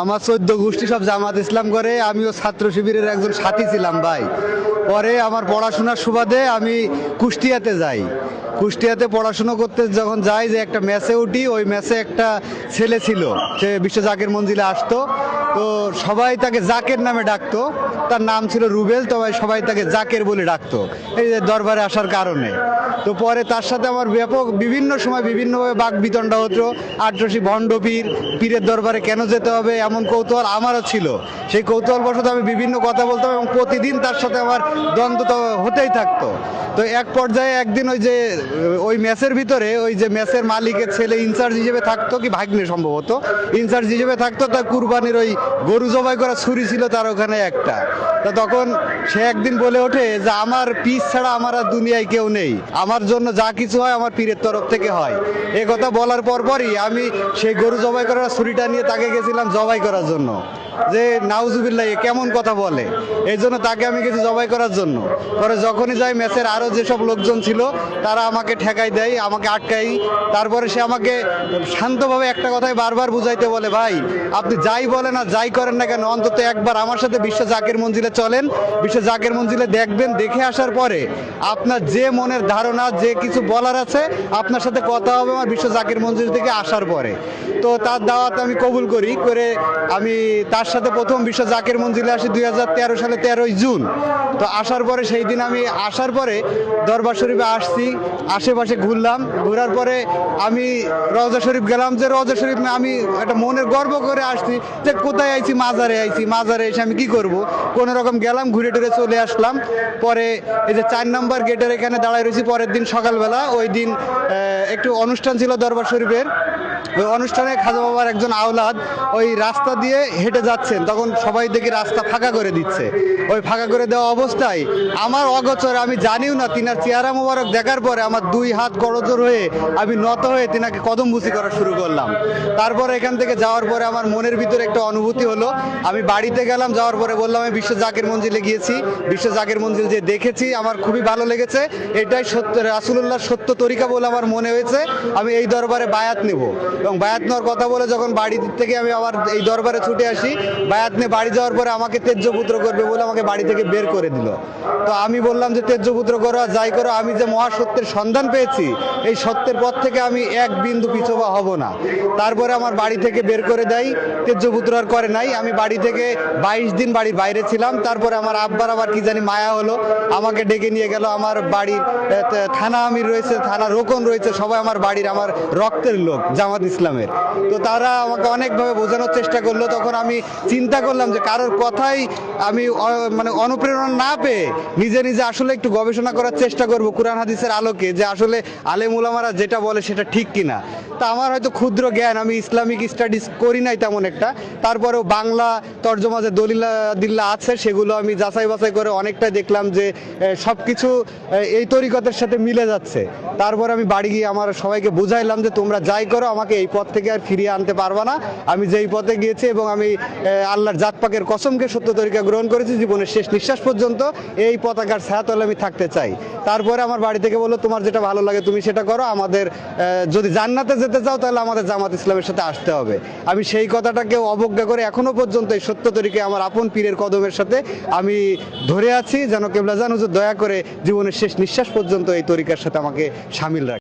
আমার চোদ্দ গোষ্ঠী সব জামাত ইসলাম করে, আমিও ছাত্র শিবিরের একজন সাথী ছিলাম ভাই। পরে আমার পড়াশোনার সুবাদে আমি কুষ্টিয়াতে যাই। কুষ্টিয়াতে পড়াশুনো করতে যখন যাই যে একটা ম্যাচে উঠি, ওই ম্যাচে একটা ছেলে ছিল, সে বিশ্ব জাকের মঞ্জিলে আসতো। তো সবাই তাকে জাকের নামে ডাকতো। তার নাম ছিল রুবেল তবে সবাই তাকে জাকের বলে ডাকতো। এই যে দরবারে আসার কারণে। তো পরে তার সাথে আমার ব্যাপক বিভিন্ন সময় বিভিন্নভাবে বাক বিতণ্ডা হতো। আটরসি ভণ্ডপীর, পীরের দরবারে কেন যেতে হবে, এমন কৌতূহল আমারও ছিল। সেই কৌতূহলবশত আমি বিভিন্ন কথা বলতাম এবং প্রতিদিন তার সাথে আমার দ্বন্দ্ব তো হতেই থাকতো। তো এক পর্যায়ে একদিন ওই যে, ওই ম্যাচের ভিতরে ওই যে ম্যাচের মালিকের ছেলে ইনচার্জ হিসেবে থাকতো কি ভাগ্নে সম্ভবত। ইনচার্জ হিসেবে থাকতো তা কুরবানির ওই গরু জবাই করা ছুরি ছিল তার ওখানে একটা। তা তখন সে একদিন বলে ওঠে যে, আমার পিস ছাড়া আমার আর দুনিয়ায় কেউ নেই। আমার জন্য যা কিছু হয় আমার পীরের তরফ থেকে হয়। এ কথা বলার পরপরই আমি সেই গরু জবাই করার ছুরিটা নিয়ে তাকে গেছিলাম জবাই করার জন্য। যে, নাউজুবিল্লাহ, এ কেমন কথা বলে? এই জন্য তাকে আমি গেছি জবাই করার জন্য। পরে যখনই যাই ম্যাচের আরও যেসব লোকজন ছিল, তারা আমাকে ঠেকাই দেয়, আমাকে আটকাই। তারপরে সে আমাকে শান্তভাবে একটা কথাই বারবার বুঝাইতে বলে, ভাই, আপনি যাই বলেন আর যাই করেন না কেন, অন্তত একবার আমার সাথে বিশ্ব জাকের মঞ্জিলে চলেন বিশ্ব জাকের মঞ্জিলে দেখবেন, দেখে আসার পরে আপনার যে মনের ধারণা, যে কিছু বলার আছে, আপনার সাথে কথা হবে আমার বিশ্ব জাকের মঞ্জিল থেকে আসার পরে। তো তার দাওয়াত আমি কবুল করি, করে আমি তার সাথে প্রথম বিশ্ব জাকের মঞ্জিলে আসি দু হাজার তেরো সালে তেরোই জুন। তো আসার পরে সেই দিন আমি আসার পরে দরবার শরীফে আসছি, আশেপাশে ঘুরলাম, ঘোরার পরে আমি রওজা শরীফ গেলাম, যে রওজা শরীফ না আমি একটা মনের গর্ব করে আসছি, যে কোথায় আইছি, মাজারে আইছি, মাজারে এসে আমি কি করব? কোন রকম গেলাম, ঘুরে টুরে চলে আসলাম। পরে এই যে চার নম্বর গেটের এখানে দাঁড়ায় রয়েছি। পরের দিন সকালবেলা, ওই দিন একটু অনুষ্ঠান ছিল দরবার শরীফের। অনুষ্ঠানে খাজা বাবার একজন আওলাদ ওই রাস্তা দিয়ে হেঁটে যাচ্ছেন। তখন সবাই দেখি রাস্তা ফাঁকা করে দিচ্ছে। ওই ফাঁকা করে দেওয়া অবস্থায় আমার অগোচরে আমি জানিও না, তিনার চেহারা মোবারক দেখার পরে আমার দুই হাত করজোর হয়ে আমি নত হয়ে তিনাকে কদম বুসি করা শুরু করলাম। তারপরে এখান থেকে যাওয়ার পরে আমার মনের ভিতরে একটা অনুভূতি হলো। আমি বাড়িতে গেলাম, যাওয়ার পরে বললাম, আমি বিশ্ব জাকের মঞ্জিলে গিয়েছি। বিশ্ব জাকের মঞ্জিল যে দেখেছি, আমার খুবই ভালো লেগেছে। এটাই সত্য রাসুল্লাহ সত্য তরিকা বলে আমার মনে হয়েছে। আমি এই দরবারে বায়াত নেব। এবং বায়াত নেওয়ার কথা বলে যখন বাড়ি থেকে আমি আবার এই দরবারে ছুটে আসি বায়াত নিয়ে বাড়ি যাওয়ার পরে আমাকে তেজ্যপুত্র করবে বলে আমাকে বাড়ি থেকে বের করে দিল। তো আমি বললাম যে, তেজ্যপুত্র করো যাই করো, আমি যে মহাসত্যের সন্ধান পেয়েছি, এই সত্যের পথ থেকে আমি এক বিন্দু পিছবা হব না। তারপরে আমার বাড়ি থেকে বের করে দেয়, তেজ্যপুত্র আর করে নাই। আমি বাড়ি থেকে বাইশ দিন বাড়ির বাইরে ছিলাম। তারপরে আমার আব্বার আবার কি জানি মায়া হলো, আমাকে ডেকে নিয়ে গেল। আমার বাড়ির থানা আমির রয়েছে, থানা রোকন রয়েছে, সবাই আমার বাড়ির আমার রক্তের লোক, জামাত ইসলামের। তো তারা আমাকে অনেকভাবে বোঝানোর চেষ্টা করল। তখন আমি চিন্তা করলাম যে কারোর কথাই আমি মানে অনুপ্রেরণা না পেয়ে নিজে নিজে আসলে একটু গবেষণা করার চেষ্টা করব কোরআন হাদিসের আলোকে যে আসলে আলেম উলামারা যেটা বলে সেটা ঠিক কিনা। তা আমার হয়তো ক্ষুদ্র জ্ঞান, আমি ইসলামিক স্টাডিজ করি নাই তেমন একটা। তারপরেও বাংলা তর্জমা যে দলিলা দিল্লা আছে সেগুলো আমি যাচাই বাছাই করে অনেকটাই দেখলাম যে সব কিছু এই তরিকতের সাথে মিলে যাচ্ছে। তারপর আমি বাড়ি গিয়ে আমার সবাইকে বুঝাইলাম যে তোমরা যাই করো, আমাকে এই পথ থেকে আর ফিরিয়ে আনতে পারবা না। আমি যেই পথে গিয়েছি এবং আমি আল্লাহর জাত পাকের কসমকে সত্য তরিকা গ্রহণ করেছি, জীবনের শেষ নিঃশ্বাস পর্যন্ত এই পতাকার ছায়াতলে আমি থাকতে চাই। তারপরে আমার বাড়ি থেকে বলল, তোমার যেটা ভালো লাগে তুমি সেটা করো। আমাদের যদি জান্নাতে যেতে চাও তাহলে আমাদের জামাত ইসলামের সাথে আসতে হবে। আমি সেই কথাটাকে অবজ্ঞা করে এখনও পর্যন্ত এই সত্য তরিকে আমার আপন পীরের কদমের সাথে আমি ধরে আছি, যেন কেবলা জান হুজুর দয়া করে জীবনের শেষ নিঃশ্বাস পর্যন্ত এই তরিকার সাথে আমাকে সামিল রাখে।